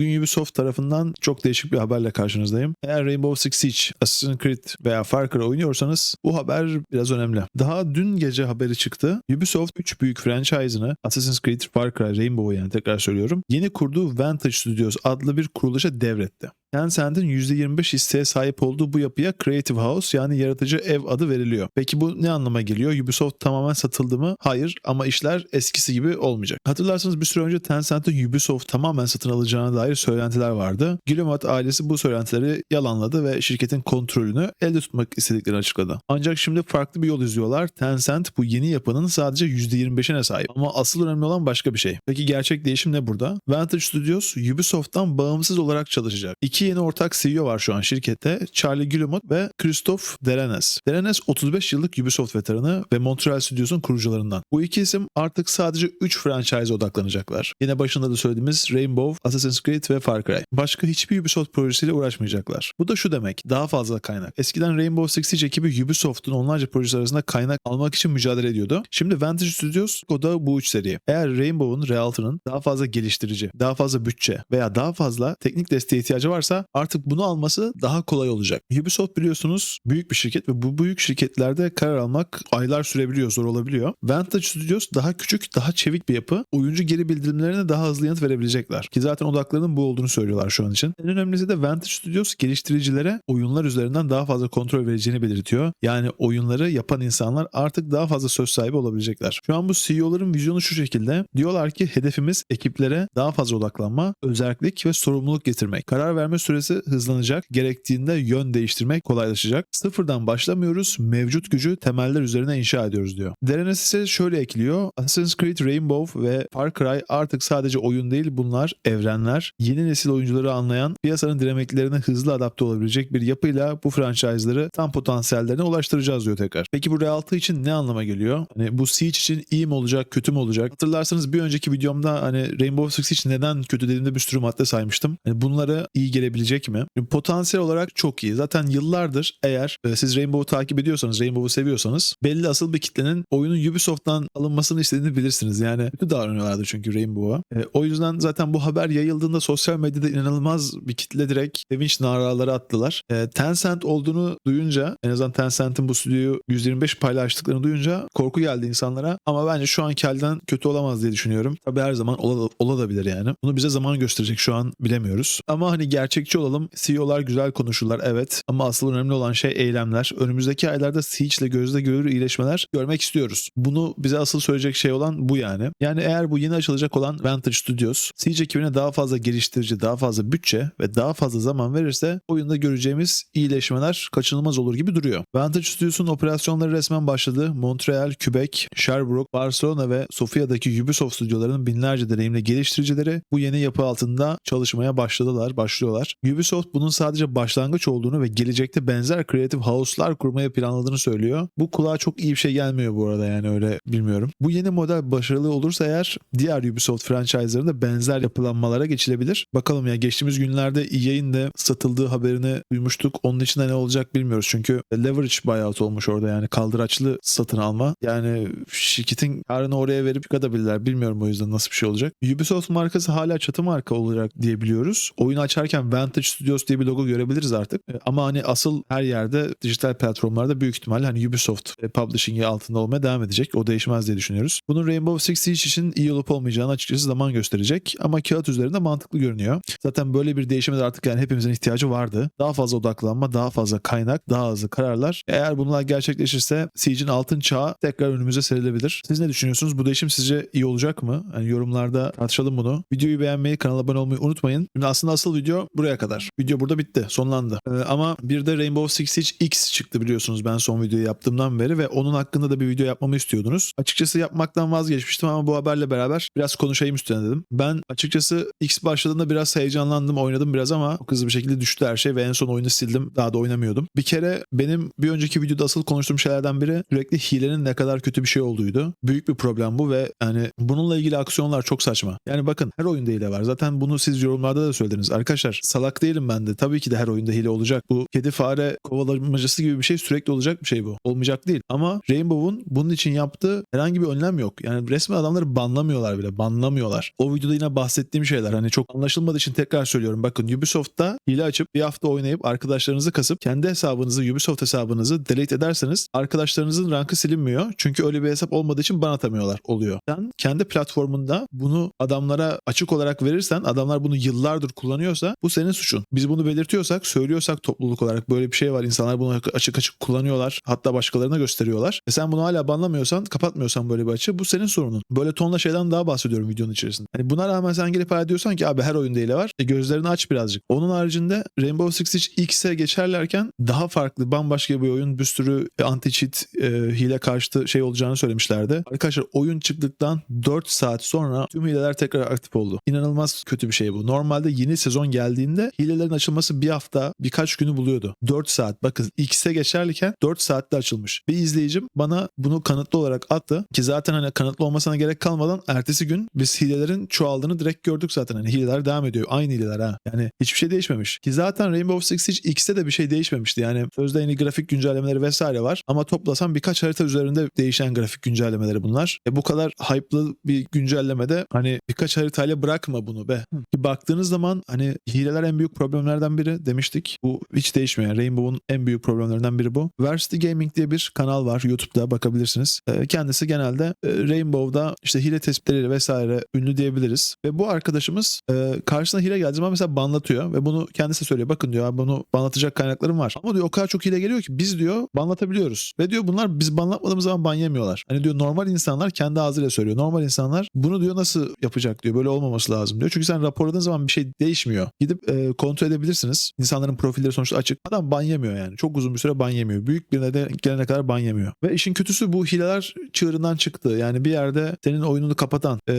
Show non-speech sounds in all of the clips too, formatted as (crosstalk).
Bugün Ubisoft tarafından çok değişik bir haberle karşınızdayım. Eğer Rainbow Six Siege, Assassin's Creed veya Far Cry oynuyorsanız bu haber biraz önemli. Daha dün gece haberi çıktı. Ubisoft 3 büyük franchise'ını Assassin's Creed, Far Cry, Rainbow yani tekrar söylüyorum. Yeni kurduğu Vantage Studios adlı bir kuruluşa devretti. Tencent'in %25 hisseye sahip olduğu bu yapıya Creative House yani yaratıcı ev adı veriliyor. Peki bu ne anlama geliyor? Ubisoft tamamen satıldı mı? Hayır ama işler eskisi gibi olmayacak. Hatırlarsanız bir süre önce Tencent'in Ubisoft tamamen satın alacağına dair söylentiler vardı. Guillemot ailesi bu söylentileri yalanladı ve şirketin kontrolünü elde tutmak istediklerini açıkladı. Ancak şimdi farklı bir yol izliyorlar. Tencent bu yeni yapının sadece %25'ine sahip. Ama asıl önemli olan başka bir şey. Peki gerçek değişim ne burada? Vantage Studios Ubisoft'tan bağımsız olarak çalışacak. İki yeni ortak CEO var şu an şirkette. Charlie Guillemot ve Christophe Derenes. Derenes 35 yıllık Ubisoft veteranı ve Montreal Studios'un kurucularından. Bu iki isim artık sadece 3 franchise odaklanacaklar. Yine başında da söylediğimiz Rainbow, Assassin's Creed ve Far Cry. Başka hiçbir Ubisoft projesiyle uğraşmayacaklar. Bu da şu demek, daha fazla kaynak. Eskiden Rainbow Six Siege ekibi Ubisoft'un onlarca projesi arasında kaynak almak için mücadele ediyordu. Şimdi Vantage Studios o da bu üç seri. Eğer Rainbow'un, Realtor'ın daha fazla geliştirici, daha fazla bütçe veya daha fazla teknik desteğe ihtiyacı varsa artık bunu alması daha kolay olacak. Ubisoft biliyorsunuz büyük bir şirket ve bu büyük şirketlerde karar almak aylar sürebiliyor, zor olabiliyor. Vantage Studios daha küçük, daha çevik bir yapı. Oyuncu geri bildirimlerine daha hızlı yanıt verebilecekler. Ki zaten odaklarının bu olduğunu söylüyorlar şu an için. En önemlisi de Vantage Studios geliştiricilere oyunlar üzerinden daha fazla kontrol vereceğini belirtiyor. Yani oyunları yapan insanlar artık daha fazla söz sahibi olabilecekler. Şu an bu CEO'ların vizyonu şu şekilde. Diyorlar ki hedefimiz ekiplere daha fazla odaklanma, özellik ve sorumluluk getirmek. Karar verme süresi hızlanacak, gerektiğinde yön değiştirmek kolaylaşacak. Sıfırdan başlamıyoruz, mevcut gücü temeller üzerine inşa ediyoruz diyor. Derenes ise şöyle ekliyor. Assassin's Creed Rainbow ve Far Cry artık sadece oyun değil bunlar evrenler. Yeni nesil oyuncuları anlayan, piyasanın dinamiklerine hızlı adapte olabilecek bir yapıyla bu franchise'ları tam potansiyellerine ulaştıracağız diyor tekrar. Peki bu Realty için ne anlama geliyor? Hani bu Siege için iyi mi olacak, kötü mü olacak? Hatırlarsanız bir önceki videomda hani Rainbow Six için neden kötü dediğimde bir sürü madde saymıştım. Yani bunlara iyi gelebilecek mi? Potansiyel olarak çok iyi. Zaten yıllardır eğer e, siz Rainbow'u takip ediyorsanız, Rainbow'u seviyorsanız belli asıl bir kitlenin oyunun Ubisoft'tan alınmasını istediğini bilirsiniz. Yani kötü davranıyorlardı çünkü Rainbow'a. E, o yüzden zaten bu haber yayıldığında sosyal medyada inanılmaz bir kitle direkt sevinç naraları attılar. E, Tencent olduğunu duyunca en azından Tencent'in bu stüdyoyu 125 paylaştıklarını duyunca korku geldi insanlara. Ama bence şu anki halden kötü olamaz diye düşünüyorum. Tabii her zaman ola, olabilir yani. Bunu bize zaman gösterecek şu an bilemiyoruz. Ama hani gerçekçi olalım. CEO'lar güzel konuşurlar evet. Ama asıl önemli olan şey eylemler. Önümüzdeki aylarda Siege ile gözle görülür iyileşmeler görmek istiyoruz. Bunu bize asıl söyleyecek şey olan bu yani. Yani eğer bu yeni açılacak olan Vantage Studios Siege ekibine daha fazla geliştirici, daha fazla bütçe ve daha fazla zaman verirse oyunda göreceğimiz iyileşmeler kaçınılmaz olur gibi duruyor. Vantage Studios'un operasyonları resmen başladı. Montreal, Quebec, Sherbrooke, Barcelona ve Sofia'daki Ubisoft stüdyolarının binlerce deneyimli geliştiricileri bu yeni yapı altında çalışmaya başladılar, başlıyorlar. Ubisoft bunun sadece başlangıç olduğunu ve gelecekte benzer Creative House'lar kurmayı planladığını söylüyor. Bu kulağa çok iyi bir şey gelmiyor bu arada yani öyle bilmiyorum. Bu yeni model başarılı olursa eğer diğer Ubisoft franchise'larında benzer yapılanmalara geçilebilir. Bakalım ya geçtiğimiz günlerde EA'in de satıldığı haberini duymuştuk. Onun için de ne olacak bilmiyoruz. Çünkü leverage buyout olmuş orada yani kaldıraçlı satın alma. Yani şirketin karını oraya verip yıkatabilirler. Bilmiyorum o yüzden nasıl bir şey olacak. Ubisoft markası hala çatı marka olacak diye biliyoruz. Oyunu açarken Vantage Studios diye bir logo görebiliriz artık. E, Ama hani asıl her yerde dijital platformlarda büyük ihtimalle hani Ubisoft e, Publishing'i altında olmaya devam edecek. O değişmez diye düşünüyoruz. Bunun Rainbow Six Siege için iyi olup olmayacağını açıkçası zaman gösterecek. Ama kağıt üzerinde mantıklı görünüyor. Zaten böyle bir değişime de artık yani hepimizin ihtiyacı vardı. Daha fazla odaklanma, daha fazla kaynak, daha hızlı kararlar. Eğer bunlar gerçekleşirse Siege'in altın çağı tekrar önümüze serilebilir. Siz ne düşünüyorsunuz? Bu değişim sizce iyi olacak mı? Yani yorumlarda tartışalım bunu. Videoyu beğenmeyi, kanala abone olmayı unutmayın. Şimdi aslında asıl video buraya kadar. Video burada bitti, sonlandı. Ee, ama bir de Rainbow Six Siege X çıktı biliyorsunuz ben son videoyu yaptığımdan beri ve onun hakkında da bir video yapmamı istiyordunuz. Açıkçası yapmaktan vazgeçmiştim ama bu haberle beraber biraz konuşayım üstüne dedim. Ben açıkçası X başladığında biraz heyecanlandım, oynadım biraz ama hızlı bir şekilde düştü her şey ve en son oyunu sildim. Daha da oynamıyordum. Bir kere benim bir önceki videoda asıl konuştuğum şeylerden biri sürekli hilenin ne kadar kötü bir şey olduğuydu. Büyük bir problem bu ve yani bununla ilgili aksiyonlar çok saçma. Yani bakın her oyunda hile var. Zaten bunu siz yorumlarda da söylediniz. Arkadaşlar salak değilim ben de. Tabii ki de her oyunda hile olacak. Bu kedi fare kovalamacası gibi bir şey sürekli olacak bir şey bu. Olmayacak değil. Ama Rainbow'un bunun için yaptığı herhangi bir önlem yok. Yani resmen adamları banlamıyorlar bile. Banlamıyorlar. O videoda yine bahsettiğim şeyler. Hani çok anlaşılmadığı için tekrar söylüyorum. Bakın Ubisoft'ta hile açıp bir hafta oynayıp arkadaşlarınızı kasıp kendi hesabınızı Ubisoft hesabınızı delete ederseniz arkadaşlarınızın rankı silinmiyor. Çünkü öyle bir hesap olmadığı için ban atamıyorlar oluyor. Sen kendi platformunda bunu adamlara açık olarak verirsen adamlar bunu yıllardır kullanıyorsa bu senin suçun. Biz bunu belirtiyorsak söylüyorsak topluluk olarak böyle bir şey var. İnsanlar bunu açık açık kullanıyorlar. Hatta başkalarına gösteriyorlar. E sen bunu hala banlamıyorsan kapatmıyorsan böyle bir açı bu senin sorunun. Böyle tonla şeyden daha bahsediyorum videonun içerisinde. Hani buna rağmen sen gelip hala diyorsan ki abi her oyunda hile var. E gözlerini aç birazcık. Onun haricinde Rainbow Six Siege X'e geçerlerken daha farklı bambaşka bir oyun bir sürü anti-cheat e, hile karşıtı şey olacağını söylemişlerdi. Arkadaşlar oyun çıktıktan 4 saat sonra tüm hileler tekrar aktif oldu. İnanılmaz kötü bir şey bu. Normalde yeni sezon geldiğinde hilelerin açılması bir hafta birkaç günü buluyordu. 4 saat bakın X'e geçerken 4 saatte açılmış. Bir izleyicim bana bunu kanıtlı olarak attı ki zaten hani kanıtlı olmasına gerek kalmadan ertesi gün biz hilelerin çoğaldığını direkt gördük zaten. Hani hileler devam ediyor. Aynı hileler ha. Yani hiçbir şey değişmemiş. Ki zaten Rainbow Six Siege X'te de bir şey değişmemişti. Yani sözde yeni grafik güncellemeleri vesaire var. Ama toplasan birkaç harita üzerinde değişen grafik güncellemeleri bunlar. E bu kadar hype'lı bir güncellemede hani birkaç haritayla bırakma bunu be. Ki baktığınız zaman hani hileler en büyük problemlerden biri demiştik. Bu hiç değişmiyor. Yani Rainbow'un en büyük problemlerinden biri bu. Varsity Gaming diye bir kanal var. YouTube'da bakabilirsiniz. E, kendisi genelde e, Rainbow'da işte hile tespitleriyle vesaire ünlü diyebiliriz. Ve bu arkadaşımız e, karşısına hile geldiği zaman mesela banlatıyor ve bunu kendisi söylüyor. Bakın diyor "abi bunu banlatacak kaynaklarım var. Ama diyor o kadar çok hile geliyor ki biz diyor banlatabiliyoruz. Ve diyor bunlar biz banlatmadığımız zaman ban yemiyorlar. Hani diyor normal insanlar kendi ağzıyla söylüyor. Normal insanlar bunu diyor nasıl yapacak diyor. Böyle olmaması lazım diyor. Çünkü sen raporladığın zaman bir şey değişmiyor. Gidip e, kontrol edebilirsiniz. İnsanların profilleri sonuçta açık. Adam ban yemiyor yani. Çok uzun bir süre ban yemiyor. Büyük birine de gelene kadar ban yemiyor. Ve işin kötüsü bu hileler çığırından çıktı. Yani bir yerde senin oyununu kapatan e,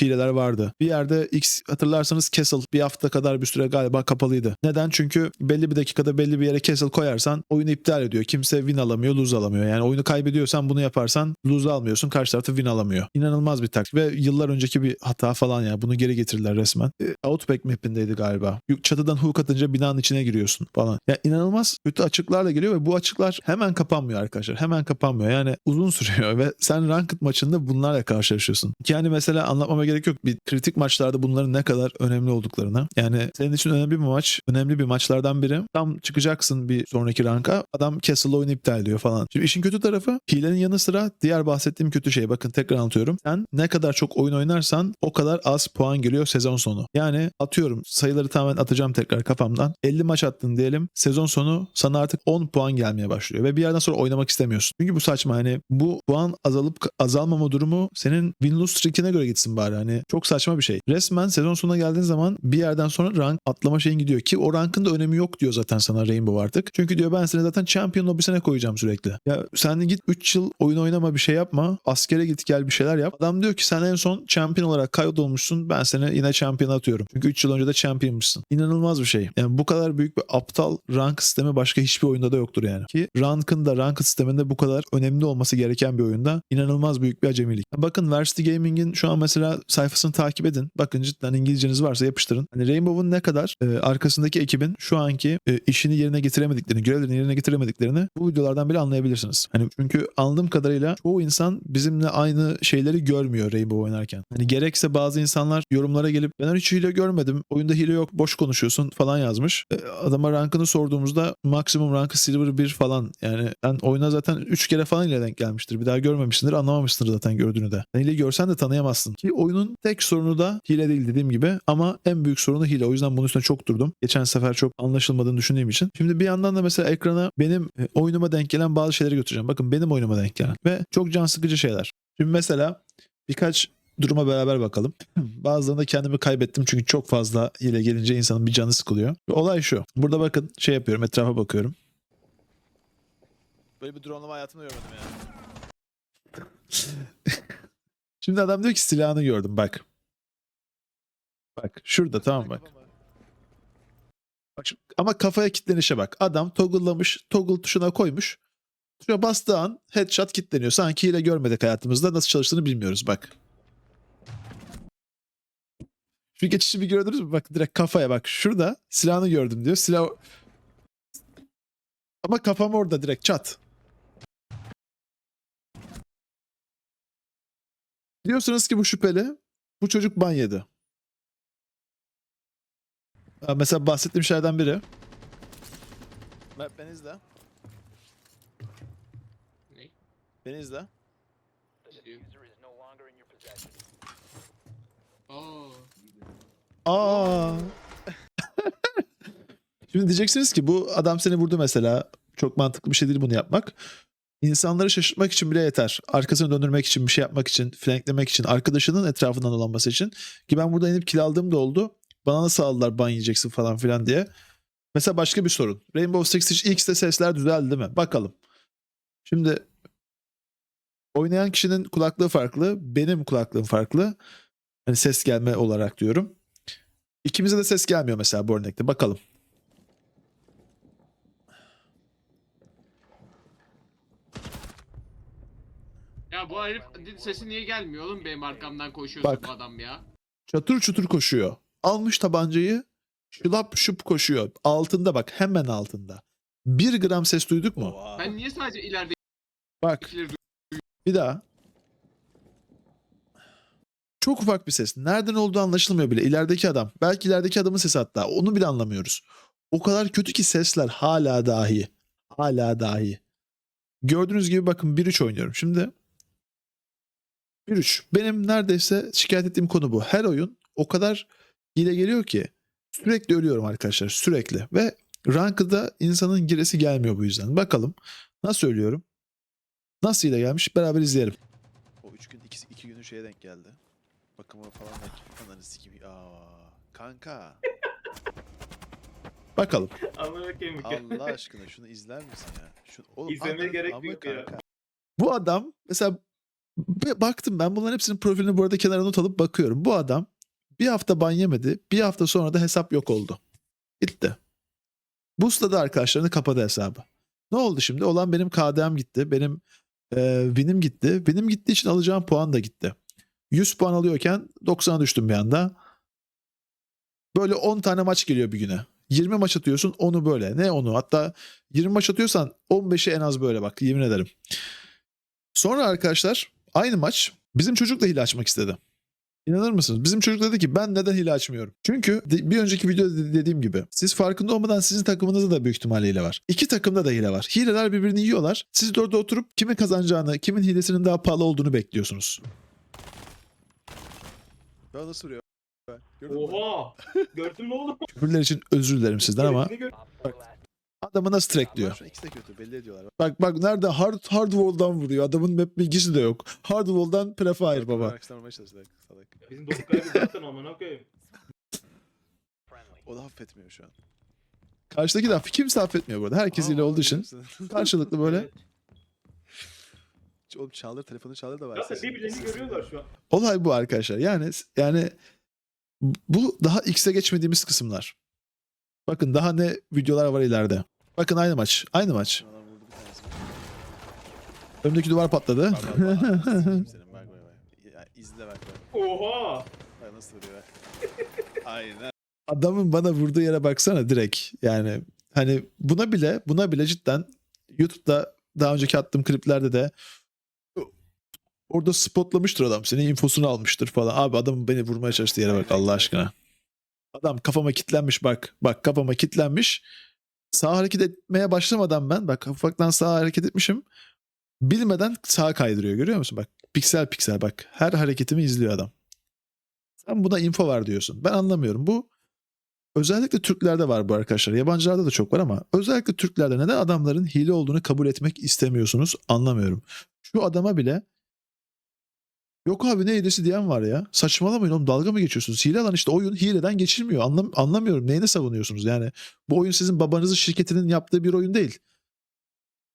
hileler vardı. Bir yerde X hatırlarsanız Castle bir hafta kadar bir süre galiba kapalıydı. Neden? Çünkü belli bir dakikada belli bir yere Castle koyarsan oyunu iptal ediyor. Kimse win alamıyor, lose alamıyor. Yani oyunu kaybediyorsan bunu yaparsan lose almıyorsun. Karşı tarafı win alamıyor. İnanılmaz bir taktik ve yıllar önceki bir hata falan ya. Bunu geri getirdiler resmen. E, Outback map'indeydi galiba. Çatıdan hook atınca binanın içine giriyorsun falan. Ya inanılmaz kötü açıklarla geliyor ve bu açıklar hemen kapanmıyor arkadaşlar. Hemen kapanmıyor. Yani uzun (laughs) sürüyor ve sen ranked maçında bunlarla karşılaşıyorsun. Yani mesela anlatmama gerek yok. Bir kritik maçlarda bunların ne kadar önemli olduklarını. Yani senin için önemli bir maç. Önemli bir maçlardan biri. Tam çıkacaksın bir sonraki ranka. Adam Castle'la oyunu iptal ediyor falan. Şimdi işin kötü tarafı hilenin yanı sıra diğer bahsettiğim kötü şey. Bakın tekrar anlatıyorum. Sen ne kadar çok oyun oynarsan o kadar az puan geliyor sezon sonu. Yani atıyorum sayıları tamamen atacağım tekrar kafamdan. 50 maç attın diyelim. Sezon sonu sana artık 10 puan gelmeye başlıyor. Ve bir yerden sonra oynamak istemiyorsun. Çünkü bu saçma. Hani bu puan azalıp azalmama durumu senin win-lose streak'ine göre gitsin bari. Hani çok saçma bir şey. Resmen sezon sonuna geldiğin zaman bir yerden sonra rank atlama şeyin gidiyor. Ki o rankın da önemi yok diyor zaten sana Rainbow artık. Çünkü diyor ben seni zaten champion lobisine koyacağım sürekli. Ya sen git 3 yıl oyun oynama bir şey yapma. Askere git gel bir şeyler yap. Adam diyor ki sen en son champion olarak kaydolmuşsun. Ben seni yine champion atıyorum. Çünkü 3 yıl önce de championmışsın. İnanılmaz bir şey. Yani bu kadar büyük bir aptal rank sistemi başka hiçbir oyunda da yoktur yani. Ki rankın da rank sisteminde bu kadar önemli olması gereken bir oyunda inanılmaz büyük bir acemilik. Bakın Varsity Gaming'in şu an mesela sayfasını takip edin. Bakın cidden İngilizceniz varsa yapıştırın. Hani Rainbow'un ne kadar e, arkasındaki ekibin şu anki e, işini yerine getiremediklerini, görevlerini yerine getiremediklerini bu videolardan bile anlayabilirsiniz. Hani çünkü anladığım kadarıyla çoğu insan bizimle aynı şeyleri görmüyor Rainbow oynarken. Hani gerekse bazı insanlar yorumlara gelip ben hiç hile görmedim. Oyunda hile yok. Boş konuşuyorsun falan yazmış. E, adama rankını sorduğumuzda maksimum rankı silver 1 falan. Yani ben oyuna zaten 3 kere falan ile denk gelmiştir. Bir daha görmemişsindir. Anlamamışsındır zaten gördüğünü de. Yani görsen de tanıyamazsın. Ki oyunun tek sorunu da hile değil dediğim gibi. Ama en büyük sorunu hile. O yüzden bunun üstüne çok durdum. Geçen sefer çok anlaşılmadığını düşündüğüm için. Şimdi bir yandan da mesela ekrana benim e, oyunuma denk gelen bazı şeyleri götüreceğim. Bakın benim oyunuma denk gelen. Ve çok can sıkıcı şeyler. Şimdi mesela birkaç duruma beraber bakalım. (clears throat) Bazılarında kendimi kaybettim çünkü çok fazla hile gelince insanın bir canı sıkılıyor. Olay şu. Burada bakın şey yapıyorum etrafa bakıyorum. Böyle bir dronelama hayatımda görmedim ya. (laughs) Şimdi adam diyor ki silahını gördüm bak. Bak şurada tamam bak. Bak şu- ama kafaya kilitlenişe bak. Adam toggle'lamış, toggle tuşuna koymuş. Tuşa bastığı an headshot kilitleniyor. Sanki hile görmedik hayatımızda. Nasıl çalıştığını bilmiyoruz bak. Şu geçişi bir gördünüz mü? Bak direkt kafaya bak. Şurada silahını gördüm diyor. Silah... Ama kafam orada direkt çat. Diyorsunuz ki bu şüpheli. Bu çocuk ban yedi. Mesela bahsettiğim şeylerden biri. Mert beni izle. Ne? Beni izle. Aa. Aa. (laughs) Şimdi diyeceksiniz ki bu adam seni vurdu mesela. Çok mantıklı bir şey değil bunu yapmak. İnsanları şaşırtmak için bile yeter. Arkasını döndürmek için, bir şey yapmak için, flanklemek için, arkadaşının etrafından dolanması için. Ki ben burada inip kill aldığım da oldu. Bana nasıl aldılar ban yiyeceksin falan filan diye. Mesela başka bir sorun. Rainbow Six Siege X'te sesler düzeldi değil mi? Bakalım. Şimdi oynayan kişinin kulaklığı farklı. Benim kulaklığım farklı. Hani ses gelme olarak diyorum. İkimize de ses gelmiyor mesela bu örnekte. Bakalım. Ya bu herif sesi niye gelmiyor oğlum benim arkamdan koşuyorsa Bak. bu adam ya. Çatır çutur koşuyor. Almış tabancayı şılap şup koşuyor. Altında bak hemen altında. Bir gram ses duyduk mu? Ben niye sadece ileridekileri Bak bir daha. Çok ufak bir ses. Nereden olduğu anlaşılmıyor bile. İlerideki adam. Belki ilerideki adamın sesi hatta. Onu bile anlamıyoruz. O kadar kötü ki sesler hala dahi. Hala dahi. Gördüğünüz gibi bakın 1-3 oynuyorum. Şimdi 1-3. Benim neredeyse şikayet ettiğim konu bu. Her oyun o kadar hile geliyor ki sürekli ölüyorum arkadaşlar. Sürekli. Ve ranked'da insanın giresi gelmiyor bu yüzden. Bakalım nasıl ölüyorum? Nasıl hile gelmiş? Beraber izleyelim. O 3 gün 2, 2 günün şeye denk geldi. Bakıma falan denk. Ananı sikeyim. Aa, kanka. (laughs) Bakalım. Amına koyayım. Allah aşkına şunu izler misin ya? Şu, oğlum, İzlemeye gerek amı yok ya. kanka. Bu adam mesela b- baktım ben bunların hepsinin profilini bu arada kenara not alıp bakıyorum. Bu adam bir hafta ban yemedi. Bir hafta sonra da hesap yok oldu. Gitti. Boostladı arkadaşlarını kapadı hesabı. Ne oldu şimdi? Olan benim KDM gitti. Benim e, Win'im gitti. Win'im gittiği için alacağım puan da gitti. 100 puan alıyorken 90'a düştüm bir anda. Böyle 10 tane maç geliyor bir güne. 20 maç atıyorsun 10'u böyle. Ne onu? Hatta 20 maç atıyorsan 15'i en az böyle bak yemin ederim. Sonra arkadaşlar aynı maç bizim çocuk da hile açmak istedi. İnanır mısınız? Bizim çocuk dedi ki ben neden hile açmıyorum? Çünkü bir önceki videoda de- dediğim gibi siz farkında olmadan sizin takımınızda da büyük ihtimalle hile var. İki takımda da hile var. Hileler birbirini yiyorlar. Siz de orada oturup kimin kazanacağını, kimin hilesinin daha pahalı olduğunu bekliyorsunuz. Ya nasıl vuruyor? Oha! Gördün mü oğlum? Küfürler için özür dilerim sizden ama gör- adamı nasıl trackliyor? Şu ikisi de kötü belli ediyorlar. Bak bak nerede hard hard wall'dan vuruyor. Adamın map bilgisi de yok. Hard wall'dan prefire baba. Arkadaşlar vurmaya çalıştılar salak. Bizim dostluk kaybı zaten amına koyayım. O da affetmiyor şu an. Karşıdaki de kimse affetmiyor burada. Herkes ile olduğu için biliyor musun? karşılıklı böyle. (laughs) Evet. Oğlum çaldır telefonu çaldır da var. Zaten birbirlerini görüyorlar şu an. Olay bu arkadaşlar. Yani yani bu daha X'e geçmediğimiz kısımlar. Bakın daha ne videolar var ileride. Bakın aynı maç. Aynı maç. Önümdeki duvar patladı. (laughs) İzle bak. Oha! Nasıl vuruyor. (laughs) Aynen. Adamın bana vurduğu yere baksana direkt. Yani hani buna bile buna bile cidden YouTube'da daha önceki attığım kliplerde de orada spotlamıştır adam seni infosunu almıştır falan. Abi adamın beni vurmaya çalıştığı yere bak Allah aşkına. Adam kafama kitlenmiş bak. Bak kafama kitlenmiş. Sağ hareket etmeye başlamadan ben bak ufaktan sağ hareket etmişim. Bilmeden sağa kaydırıyor görüyor musun? Bak piksel piksel bak. Her hareketimi izliyor adam. Sen buna info var diyorsun. Ben anlamıyorum. Bu özellikle Türklerde var bu arkadaşlar. Yabancılarda da çok var ama özellikle Türklerde neden adamların hile olduğunu kabul etmek istemiyorsunuz anlamıyorum. Şu adama bile Yok abi ne hilesi diyen var ya. Saçmalamayın oğlum dalga mı geçiyorsunuz? Hile lan işte oyun hileden geçilmiyor. Anlam anlamıyorum. Neyini savunuyorsunuz yani? Bu oyun sizin babanızın şirketinin yaptığı bir oyun değil.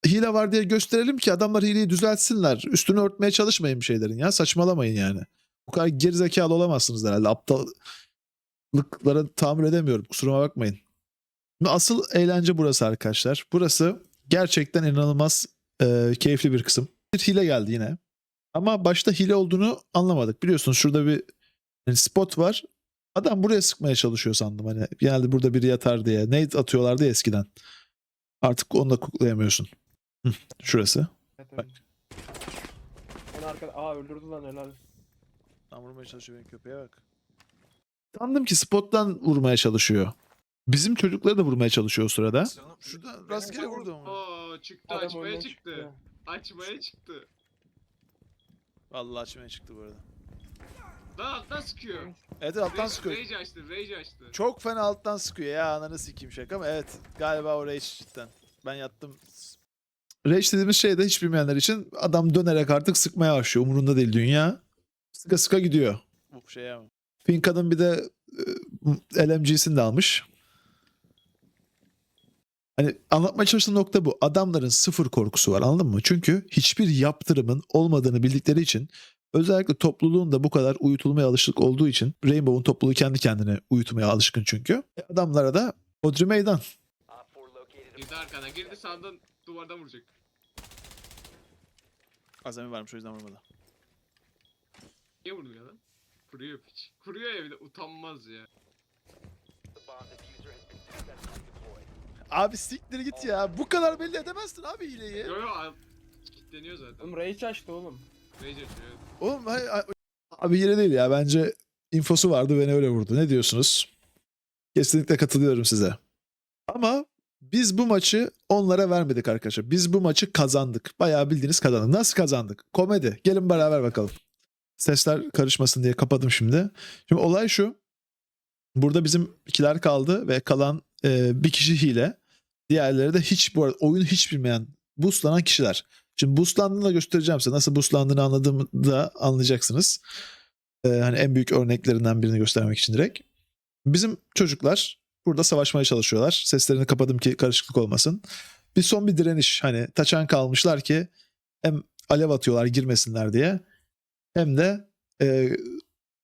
Hile var diye gösterelim ki adamlar hileyi düzeltsinler. Üstünü örtmeye çalışmayın bir şeylerin ya. Saçmalamayın yani. Bu kadar gerizekalı olamazsınız herhalde. Aptallıklara tahammül edemiyorum. Kusuruma bakmayın. Asıl eğlence burası arkadaşlar. Burası gerçekten inanılmaz e, keyifli bir kısım. Bir hile geldi yine. Ama başta hile olduğunu anlamadık. Biliyorsunuz şurada bir yani spot var. Adam buraya sıkmaya çalışıyor sandım hani. Genelde burada biri yatar diye. Nade atıyorlardı ya eskiden. Artık onu da kuklayamıyorsun. Hı, Şurası. Evet. En arkada aa öldürdü lan helal. Tam vurmaya çalışıyor benim köpeğe bak. Sandım ki spottan vurmaya çalışıyor. Bizim çocukları da vurmaya çalışıyor o sırada. Şurada rastgele vurdu ama. Oo çıktı Adam açmaya oyundan çıktı. Açmaya çıktı. Vallahi açmaya çıktı bu arada. Daha alttan sıkıyor. Evet alttan Rage, sıkıyor. rage açtı, rage açtı. Çok fena alttan sıkıyor ya ananı sikeyim şaka ama evet galiba o Rage cidden. Ben yattım. Rage dediğimiz şey de hiç bilmeyenler için adam dönerek artık sıkmaya başlıyor. Umurunda değil dünya. Sıka sıka gidiyor. Bu şey ama. Finn kadın bir de e, LMG'sini de almış. Hani anlatmaya çalıştığım nokta bu. Adamların sıfır korkusu var anladın mı? Çünkü hiçbir yaptırımın olmadığını bildikleri için özellikle topluluğun da bu kadar uyutulmaya alışık olduğu için Rainbow'un topluluğu kendi kendine uyutmaya alışkın çünkü. E, Adamlara da Odri meydan. Girdi arkana, girdi sandın duvardan vuracak. Azami varmış o yüzden vurmadı. Niye vurmuyor lan? Kuruyor piç. Kuruyor ya bir de utanmaz ya. Abi siktir git ya. Bu kadar belli edemezsin abi hileyi. Yo yo al- kilitleniyor zaten. Oğlum rage açtı oğlum. Rage açıyor. Oğlum hay- hay- abi hile değil ya. Bence infosu vardı beni öyle vurdu. Ne diyorsunuz? Kesinlikle katılıyorum size. Ama biz bu maçı onlara vermedik arkadaşlar. Biz bu maçı kazandık. Bayağı bildiğiniz kazandık. Nasıl kazandık? Komedi. Gelin beraber bakalım. Sesler karışmasın diye kapadım şimdi. Şimdi olay şu. Burada bizim ikiler kaldı ve kalan e, bir kişi hile. Diğerleri de hiç bu arada oyunu hiç bilmeyen boostlanan kişiler. Şimdi boostlandığını da göstereceğim size. Nasıl boostlandığını anladığımı da anlayacaksınız. Ee, hani en büyük örneklerinden birini göstermek için direkt. Bizim çocuklar burada savaşmaya çalışıyorlar. Seslerini kapadım ki karışıklık olmasın. Bir son bir direniş. Hani taçan kalmışlar ki hem alev atıyorlar girmesinler diye hem de e,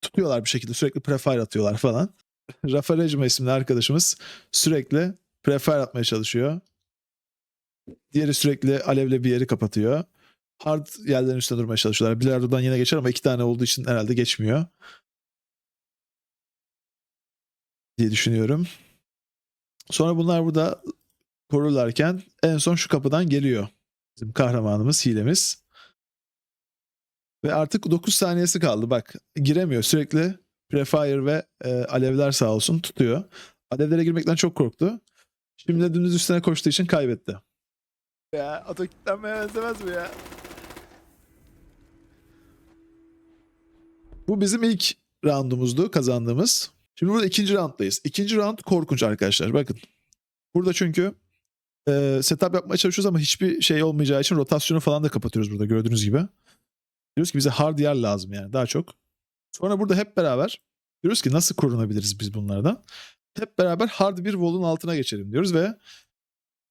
tutuyorlar bir şekilde sürekli prefire atıyorlar falan. (laughs) Rafa Rejma isimli arkadaşımız sürekli prefire atmaya çalışıyor. Diğeri sürekli alevle bir yeri kapatıyor. Hard yerlerin üstünde durmaya çalışıyorlar. Bilardo'dan yine geçer ama iki tane olduğu için herhalde geçmiyor. Diye düşünüyorum. Sonra bunlar burada korurlarken en son şu kapıdan geliyor. Bizim kahramanımız, hilemiz. Ve artık 9 saniyesi kaldı. Bak giremiyor. Sürekli prefire ve e, alevler sağ olsun tutuyor. Alevlere girmekten çok korktu. Şimdi de dümdüz üstüne koştuğu için kaybetti. Ya ato kilitlenmeye benzemez mi ya? Bu bizim ilk roundumuzdu kazandığımız. Şimdi burada ikinci rounddayız. İkinci round korkunç arkadaşlar bakın. Burada çünkü e, setup yapmaya çalışıyoruz ama hiçbir şey olmayacağı için rotasyonu falan da kapatıyoruz burada gördüğünüz gibi. Diyoruz ki bize hard yer lazım yani daha çok. Sonra burada hep beraber diyoruz ki nasıl korunabiliriz biz bunlardan? Hep beraber hard bir wall'un altına geçelim diyoruz ve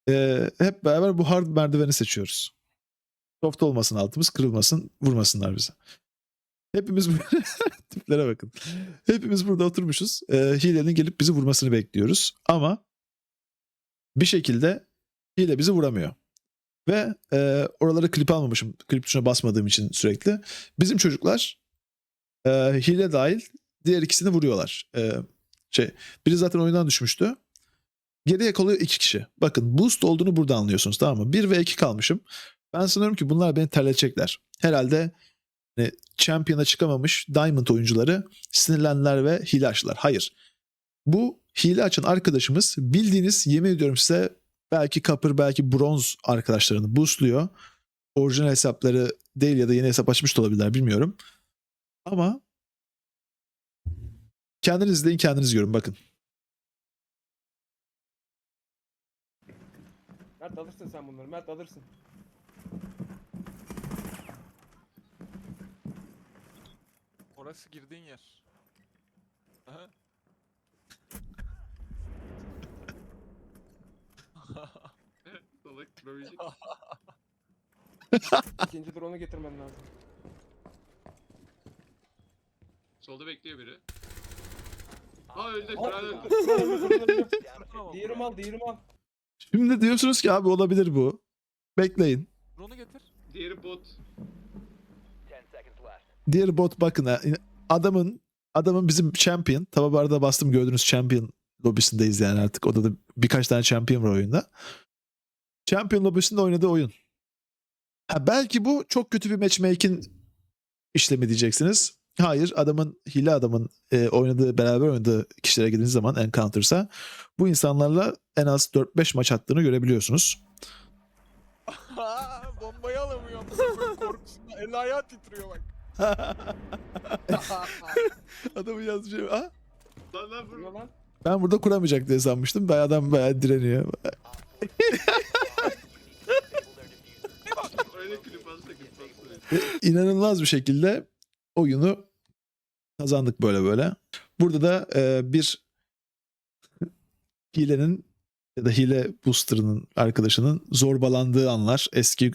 e, hep beraber bu hard merdiveni seçiyoruz. Soft olmasın altımız, kırılmasın, vurmasınlar bize. Hepimiz (laughs) tiplere bakın. Hepimiz burada oturmuşuz. E, hilenin gelip bizi vurmasını bekliyoruz. Ama bir şekilde hile bizi vuramıyor. Ve e, oralara klip almamışım. Klip tuşuna basmadığım için sürekli. Bizim çocuklar e, hile dahil diğer ikisini vuruyorlar. E, şey, biri zaten oyundan düşmüştü. Geriye kalıyor iki kişi. Bakın boost olduğunu burada anlıyorsunuz tamam mı? Bir ve iki kalmışım. Ben sanıyorum ki bunlar beni terletecekler. Herhalde hani, Champion'a çıkamamış Diamond oyuncuları sinirlendiler ve hile açtılar. Hayır. Bu hile açan arkadaşımız bildiğiniz yemin ediyorum size belki kapır belki bronz arkadaşlarını boostluyor. Orijinal hesapları değil ya da yeni hesap açmış da olabilirler bilmiyorum. Ama kendiniz izleyin kendiniz görün bakın. Mert alırsın sen bunları. Mert alırsın. Orası girdiğin yer. Aha. Salak kurabilecek. (laughs) İkinci drone'u getirmen lazım. Solda bekliyor biri. Aa öldü, Al. kral öldü. Diğeri al, diğeri al. Şimdi diyorsunuz ki abi olabilir bu. Bekleyin. Drone'u getir. Diğeri bot. Diğer bot bakın ha. Adamın adamın bizim champion. Tabi bu arada bastım gördüğünüz champion lobisindeyiz yani artık. Odada birkaç tane champion var oyunda. Champion lobisinde oynadığı oyun. Ha, belki bu çok kötü bir matchmaking işlemi diyeceksiniz. Hayır adamın hile adamın e, oynadığı beraber oynadığı kişilere girdiğiniz zaman Encounter'sa bu insanlarla en az 4-5 maç attığını görebiliyorsunuz. (laughs) Bombayı alamıyorum. Korkusundan el ayağı titriyor bak. (laughs) Adamın yazdığı şey ha? Lan lan vur. lan. Ben burada kuramayacak diye sanmıştım. Ben adam bayağı direniyor. Öyle klip. (laughs) İnanılmaz bir şekilde oyunu kazandık böyle böyle. Burada da e, bir hilenin ya da hile booster'ının arkadaşının zorbalandığı anlar. Eski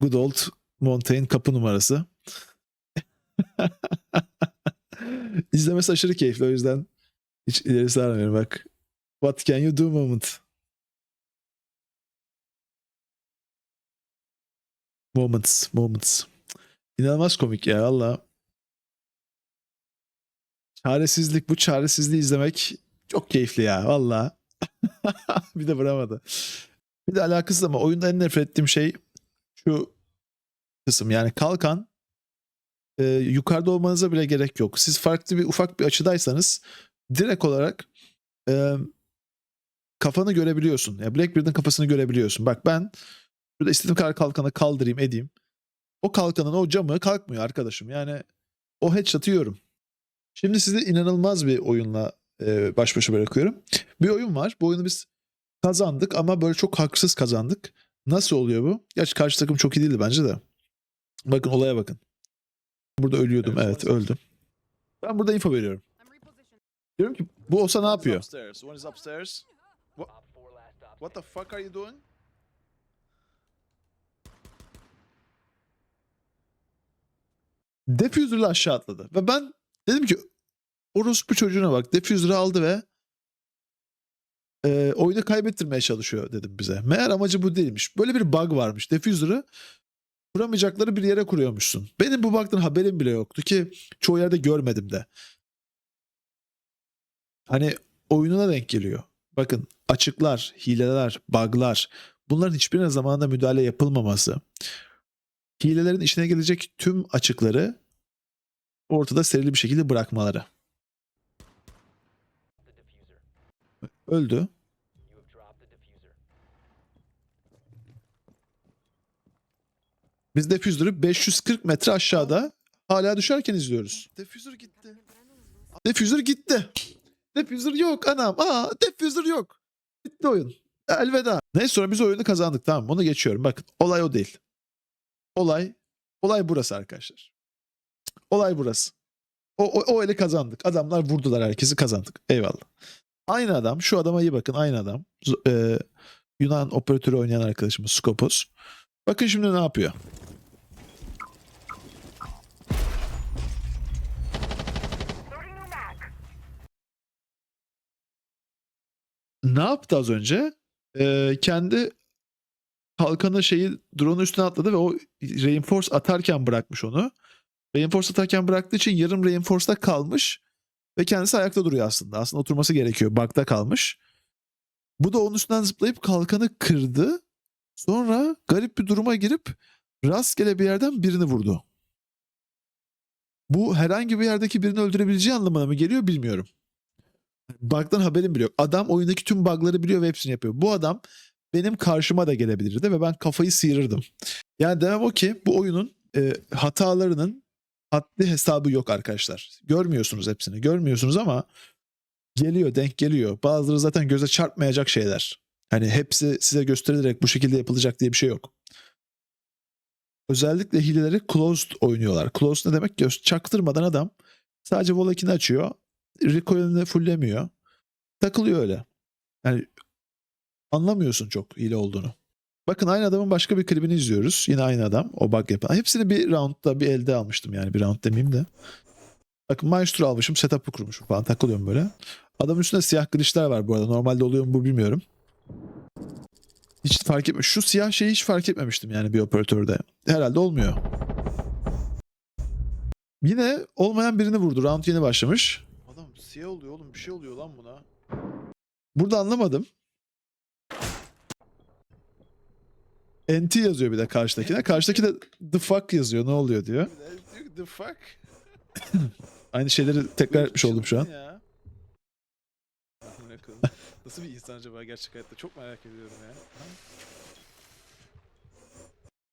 good old Montaigne kapı numarası. (laughs) İzlemesi aşırı keyifli o yüzden hiç ileri sarmıyorum bak. What can you do moment? Moments, moments. İnanılmaz komik ya valla. Çaresizlik bu çaresizliği izlemek çok keyifli ya valla. (laughs) bir de vuramadı. Bir de alakasız ama oyunda en nefret ettiğim şey şu kısım yani kalkan e, yukarıda olmanıza bile gerek yok. Siz farklı bir ufak bir açıdaysanız direkt olarak e, kafanı görebiliyorsun. Ya Blackbeard'ın kafasını görebiliyorsun. Bak ben şurada istediğim kadar kalkanı kaldırayım edeyim. O kalkanın o camı kalkmıyor arkadaşım. Yani o headshot'ı yiyorum. Şimdi sizi inanılmaz bir oyunla e, baş başa bırakıyorum. Bir oyun var. Bu oyunu biz kazandık ama böyle çok haksız kazandık. Nasıl oluyor bu? Gerçi karşı takım çok iyi değildi bence de. Bakın olaya bakın. Burada ölüyordum. Evet öldüm. Ben burada info veriyorum. Diyorum ki bu olsa ne yapıyor? What? The fuck are you doing? Diffuser'la aşağı atladı. Ve ben dedim ki orospu çocuğuna bak. Diffuser'ı aldı ve e, oyunu kaybettirmeye çalışıyor dedim bize. Meğer amacı bu değilmiş. Böyle bir bug varmış. Diffuser'ı kuramayacakları bir yere kuruyormuşsun. Benim bu bug'dan haberim bile yoktu ki çoğu yerde görmedim de. Hani oyununa denk geliyor. Bakın açıklar, hileler, bug'lar bunların hiçbirine zamanında müdahale yapılmaması hilelerin işine gelecek tüm açıkları ortada serili bir şekilde bırakmaları. Öldü. Biz defuser'ı 540 metre aşağıda hala düşerken izliyoruz. Diffuser gitti. Defuser gitti. Defuser yok anam. Aa defuser yok. Bitti oyun. Elveda. Neyse sonra biz oyunu kazandık tamam onu geçiyorum. Bakın olay o değil. Olay olay burası arkadaşlar. Olay burası. O, o, o eli kazandık. Adamlar vurdular herkesi kazandık. Eyvallah. Aynı adam. Şu adama iyi bakın. Aynı adam. Z- e, Yunan operatörü oynayan arkadaşımız Skopos. Bakın şimdi ne yapıyor. Ne yaptı az önce? Ee, kendi kalkanı şeyi drone'un üstüne atladı ve o reinforce atarken bırakmış onu. Reinforce atarken bıraktığı için yarım reinforce'da kalmış ve kendisi ayakta duruyor aslında. Aslında oturması gerekiyor. Bug'da kalmış. Bu da onun üstünden zıplayıp kalkanı kırdı. Sonra garip bir duruma girip rastgele bir yerden birini vurdu. Bu herhangi bir yerdeki birini öldürebileceği anlamına mı geliyor bilmiyorum. Bug'dan haberim bile yok. Adam oyundaki tüm bug'ları biliyor ve hepsini yapıyor. Bu adam benim karşıma da gelebilirdi ve ben kafayı sıyırırdım. Yani demem o ki bu oyunun e, hatalarının haddi hesabı yok arkadaşlar. Görmüyorsunuz hepsini. Görmüyorsunuz ama geliyor, denk geliyor. Bazıları zaten göze çarpmayacak şeyler. Hani hepsi size gösterilerek bu şekilde yapılacak diye bir şey yok. Özellikle hileleri closed oynuyorlar. Closed ne demek? Göz çaktırmadan adam sadece Volak'ini açıyor. Recoil'ini fulllemiyor. Takılıyor öyle. Yani anlamıyorsun çok hile olduğunu. Bakın aynı adamın başka bir klibini izliyoruz. Yine aynı adam. O bug yapan. Hepsini bir roundda bir elde almıştım yani. Bir round demeyeyim de. Bakın Maestro almışım. Setup'ı kurmuşum falan. Takılıyorum böyle. Adamın üstünde siyah glitchler var bu arada. Normalde oluyor mu bu bilmiyorum. Hiç fark etme. Şu siyah şeyi hiç fark etmemiştim yani bir operatörde. Herhalde olmuyor. Yine olmayan birini vurdu. Round yeni başlamış. Adam siyah oluyor oğlum. Bir şey oluyor lan buna. Burada anlamadım. NT yazıyor bir de karşıdakine. Karşıdaki de the fuck yazıyor. Ne oluyor diyor. The fuck? (coughs) Aynı şeyleri tekrar etmiş oldum şu an. Ya. (laughs) Nasıl bir insan acaba gerçek hayatta? Çok merak ediyorum ya.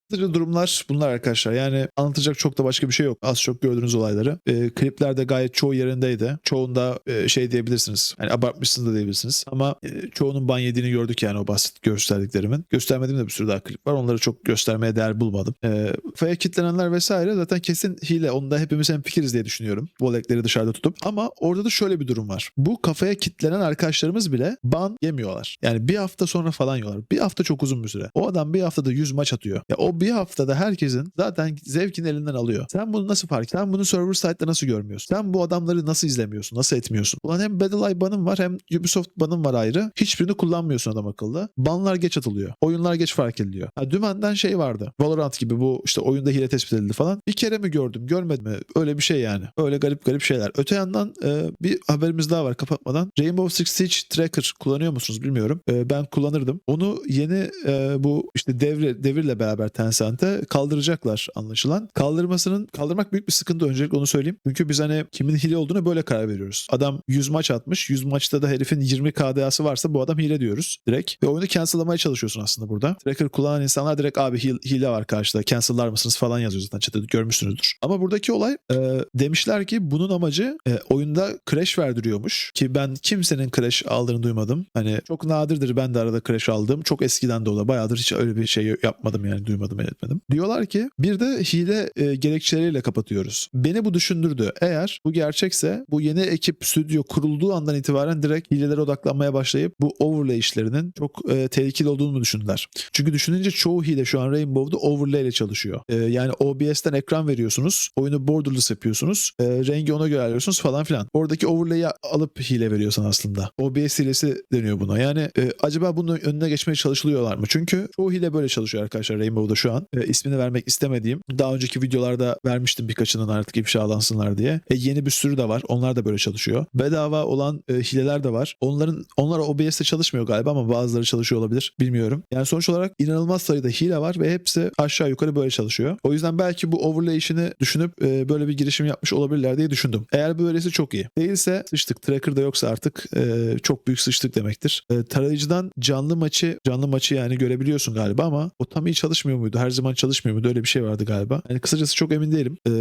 Kısaca durumlar bunlar arkadaşlar. Yani anlatacak çok da başka bir şey yok. Az çok gördüğünüz olayları. Ee, kliplerde gayet çoğu yerindeydi. Çoğunda e, şey diyebilirsiniz. Hani abartmışsın da diyebilirsiniz. Ama e, çoğunun ban yediğini gördük yani o basit gösterdiklerimin. Göstermediğim de bir sürü daha klip var. Onları çok göstermeye değer bulmadım. E, F'ye kitlenenler vesaire zaten kesin hile. Onda hepimiz hemfikiriz diye düşünüyorum. Volekleri dışarıda tutup. Ama orada da şöyle bir durum var. Bu kafaya kitlenen arkadaşlarımız bile ban yemiyorlar. Yani bir hafta sonra falan yiyorlar. Bir hafta çok uzun bir süre. O adam bir haftada 100 maç atıyor. Ya o bir haftada herkesin zaten zevkini elinden alıyor. Sen bunu nasıl fark Sen bunu server side'da nasıl görmüyorsun? Sen bu adamları nasıl izlemiyorsun? Nasıl etmiyorsun? Ulan hem BattleEye banın var hem Ubisoft banın var ayrı. Hiçbirini kullanmıyorsun adam akıllı. Banlar geç atılıyor. Oyunlar geç fark ediliyor. Ha, dümenden şey vardı. Valorant gibi bu işte oyunda hile tespit edildi falan. Bir kere mi gördüm görmedim mi? Öyle bir şey yani. Öyle garip garip şeyler. Öte yandan e, bir haberimiz daha var kapatmadan. Rainbow Six Siege Tracker kullanıyor musunuz bilmiyorum. E, ben kullanırdım. Onu yeni e, bu işte devre, devirle beraber Tencent'e kaldıracaklar anlaşılan. Kaldırmasının kaldırmak büyük bir sıkıntı öncelikle onu söyleyeyim. Çünkü biz hani kimin hile olduğunu böyle karar veriyoruz. Adam 100 maç atmış. 100 maçta da herifin 20 KDA'sı varsa bu adam hile diyoruz direkt. Ve oyunu cancel'lamaya çalışıyorsun aslında burada. Tracker kullanan insanlar direkt abi hile var karşıda cancel'lar mısınız falan yazıyor zaten chat'te görmüşsünüzdür. Ama buradaki olay e, demişler ki bunun amacı e, oyunda crash verdiriyormuş. Ki ben kimsenin crash aldığını duymadım. Hani çok nadirdir ben de arada crash aldım. Çok eskiden de ola. Bayağıdır hiç öyle bir şey yapmadım yani duymadım etmedim. Diyorlar ki bir de hile e, gerekçeleriyle kapatıyoruz. Beni bu düşündürdü. Eğer bu gerçekse bu yeni ekip stüdyo kurulduğu andan itibaren direkt hilelere odaklanmaya başlayıp bu overlay işlerinin çok e, tehlikeli olduğunu düşündüler? Çünkü düşününce çoğu hile şu an Rainbow'da overlay ile çalışıyor. E, yani OBS'ten ekran veriyorsunuz. Oyunu borderless yapıyorsunuz. E, rengi ona göre ayarlıyorsunuz falan filan. Oradaki overlay'i alıp hile veriyorsun aslında. OBS hilesi deniyor buna. Yani e, acaba bunun önüne geçmeye çalışılıyorlar mı? Çünkü çoğu hile böyle çalışıyor arkadaşlar Rainbow'da şu an. E, ismini vermek istemediğim. Daha önceki videolarda vermiştim birkaçının artık ifşalansınlar diye. E, yeni bir sürü de var. Onlar da böyle çalışıyor. Bedava olan e, hileler de var. Onların onlar OBS'te çalışmıyor galiba ama bazıları çalışıyor olabilir. Bilmiyorum. Yani sonuç olarak inanılmaz sayıda hile var ve hepsi aşağı yukarı böyle çalışıyor. O yüzden belki bu overlay işini düşünüp e, böyle bir girişim yapmış olabilirler diye düşündüm. Eğer böylesi çok iyi. Değilse sıçtık. Tracker da yoksa artık e, çok büyük sıçtık demektir. E, tarayıcıdan canlı maçı canlı maçı yani görebiliyorsun galiba ama o tam iyi çalışmıyor muydu? Her zaman çalışmıyor muydu? Öyle bir şey vardı galiba. Yani kısacası çok emin değilim. E,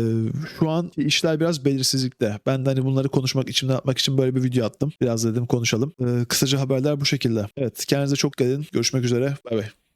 şu an işler biraz belirsizlikte. Ben de hani bunları konuşmak, içimden atmak için böyle bir video attım. Biraz dedim konuşalım. E, kısaca haberler bu şekilde. Evet kendinize çok gelin. Görüşmek üzere. Bay bay.